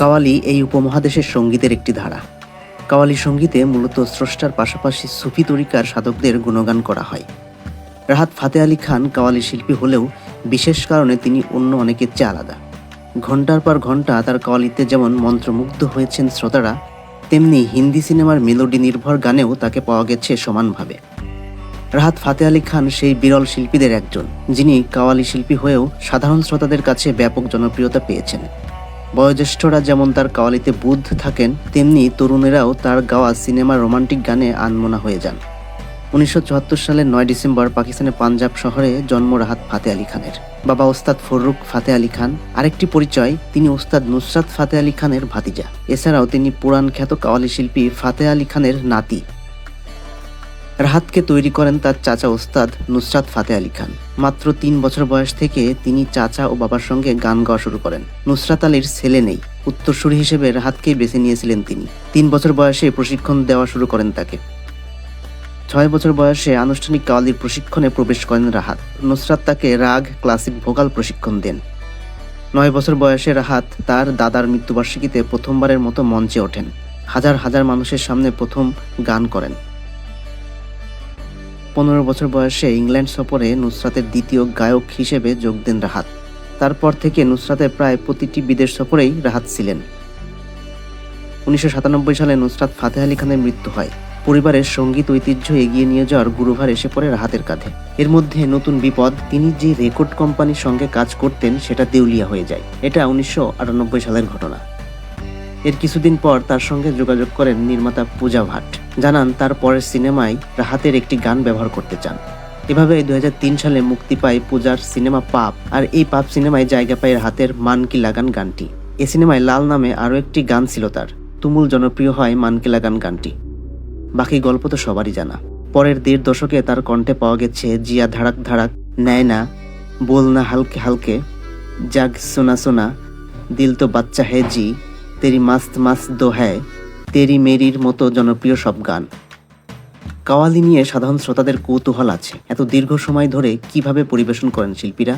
কাওয়ালি এই উপমহাদেশের সঙ্গীতের একটি ধারা। কাওয়ালি সঙ্গীতে মূলত স্রষ্টার পাশাপাশি সুফি তরিকার সাধকদের গুণগান করা হয়। রাহাত ফাতে আলী খান কাওয়ালি শিল্পী হলেও বিশেষ কারণে তিনি অন্য অনেকের চেয়ে আলাদা। ঘণ্টার পর ঘণ্টা তার কাওয়ালিতে যেমন মন্ত্রমুগ্ধ হয়েছেন শ্রোতারা, তেমনি হিন্দি সিনেমার মেলোডি নির্ভর গানেও তাকে পাওয়া গেছে সমানভাবে। রাহাত ফাতে আলী খান সেই বিরল শিল্পীদের একজন, যিনি কাওয়ালি শিল্পী হয়েও সাধারণ শ্রোতাদের কাছে ব্যাপক জনপ্রিয়তা পেয়েছেন। বয়োজ্যেষ্ঠরা যেমন তার কাওয়ালিতে বুদ্ধ থাকেন, তেমনি তরুণেরাও তার গাওয়া সিনেমার রোমান্টিক গানে আনমনা হয়ে যান। উনিশশো চুয়াত্তর সালের নয় ডিসেম্বর পাকিস্তানের পাঞ্জাব শহরে জন্ম রাহাত ফাতে আলী খানের। বাবা ওস্তাদ ফররুক ফাতে আলী খান। আরেকটি পরিচয়, তিনি ওস্তাদ নুসরাত ফাতে আলী খানের ভাতিজা। এছাড়াও তিনি পুরাণ খ্যাত কাওয়ালি শিল্পী ফাতে আলী খানের নাতি। রাহাতকে তৈরি করেন তার চাচা ওস্তাদ নুসরাত ফাতে আলী খান। মাত্র তিন বছর বয়স থেকে তিনি চাচা ও বাবার সঙ্গে গান গাওয়া শুরু করেন। নুসরাত আলীর ছেলে নেই, উত্তরসূরি হিসেবে রাহাতকেই বেছে নিয়েছিলেন তিনি। তিন বছর বয়সে প্রশিক্ষণ দেওয়া শুরু করেন তাকে। ছয় বছর বয়সে আনুষ্ঠানিক কাওয়ালির প্রশিক্ষণে প্রবেশ করেন রাহাত। নুসরাত তাকে রাগ, ক্লাসিক ভোকাল প্রশিক্ষণ দেন। নয় বছর বয়সে রাহাত তার দাদার মৃত্যুবার্ষিকীতে প্রথমবারের মতো মঞ্চে ওঠেন। হাজার হাজার মানুষের সামনে প্রথম গান করেন। পনেরো বছর বয়সে ইংল্যান্ড সফরে নুসরাতের দ্বিতীয় গায়ক হিসেবে যোগ দেন রাহাত। তারপর থেকে নুসরাতের প্রায় প্রতিটি বিদেশ সফরেই রাহাত ছিলেন। উনিশশো সাতানব্বই সালে নুসরাত ফাতে আলী খানের মৃত্যু হয়। পরিবারের সংগীত ঐতিহ্য এগিয়ে নিয়ে যাওয়ার গুরুভার এসে পড়ে রাহাতের কাঁধে। এর মধ্যে নতুন বিপদ, তিনি যে রেকর্ড কোম্পানির সঙ্গে কাজ করতেন সেটা দেউলিয়া হয়ে যায়। এটা উনিশশো আটানব্বই সালের ঘটনা। এর কিছুদিন পর তার সঙ্গে যোগাযোগ করেন নির্মাতা পূজা ভাট। জানান তার পরের সিনেমায় রাহাতের একটি গান ব্যবহার করতে চান। এভাবে দুই হাজার তিন সালে মুক্তি পায় পূজার সিনেমা পাপ, আর এই পাপ সিনেমায় জায়গা পায় রাহাতের মান কি লাগান গানটি। এ সিনেমায় লাল নামে আরও একটি গান ছিল তার, তুমুল জনপ্রিয় হয় মান কি লাগান গানটি। বাকি গল্প তো সবারই জানা। পরের দেড় দশকে তার কণ্ঠে পাওয়া গেছে জিয়া ধাড়াক ধাড়াক নেয় না, বল না হালকে হালকে, জাগ সোনা সোনা, দিল তো বাচ্চা হে জি তেরি মাস্ত মাস্ত দো হ্যায়, তেরি মেরির মতো জনপ্রিয় সব গান। কাওয়ালি নিয়ে সাধারণ শ্রোতাদের কৌতূহল আছে। এত দীর্ঘ সময় ধরে কীভাবে পরিবেশন করেন শিল্পীরা?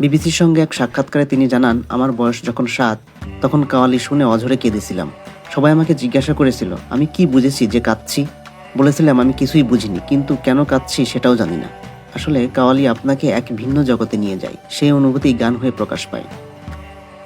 বিবিসির সঙ্গে এক সাক্ষাৎকারে তিনি জানান, আমার বয়স যখন সাত, তখন কাওয়ালি শুনে অঝরে কেঁদেছিলাম। সবাই আমাকে জিজ্ঞাসা করেছিল, আমি কি বুঝেছি যে কাঁদছি? বলেছিলাম, আমি কিছুই বুঝিনি, কিন্তু কেন কাঁদছি সেটাও জানি না। আসলে কাওয়ালি আপনাকে এক ভিন্ন জগতে নিয়ে যায়। সেই অনুভূতি গান হয়ে প্রকাশ পায়।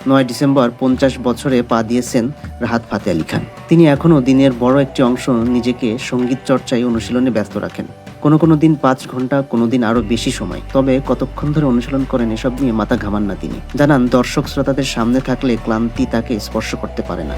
নয় ডিসেম্বর পঞ্চাশ বছরে পা দিয়েছেন রাহাত ফাতে আলী খান। তিনি এখনও দিনের বড় একটি অংশ নিজেকে সংগীত চর্চায় অনুশীলনে ব্যস্ত রাখেন। কোনো কোনো দিন পাঁচ ঘণ্টা, কোনো দিন আরও বেশি সময়। তবে কতক্ষণ ধরে অনুশীলন করেন এসব নিয়ে মাথা ঘামান না তিনি। জানান, দর্শক শ্রোতাদের সামনে থাকলে ক্লান্তি তাকে স্পর্শ করতে পারে না।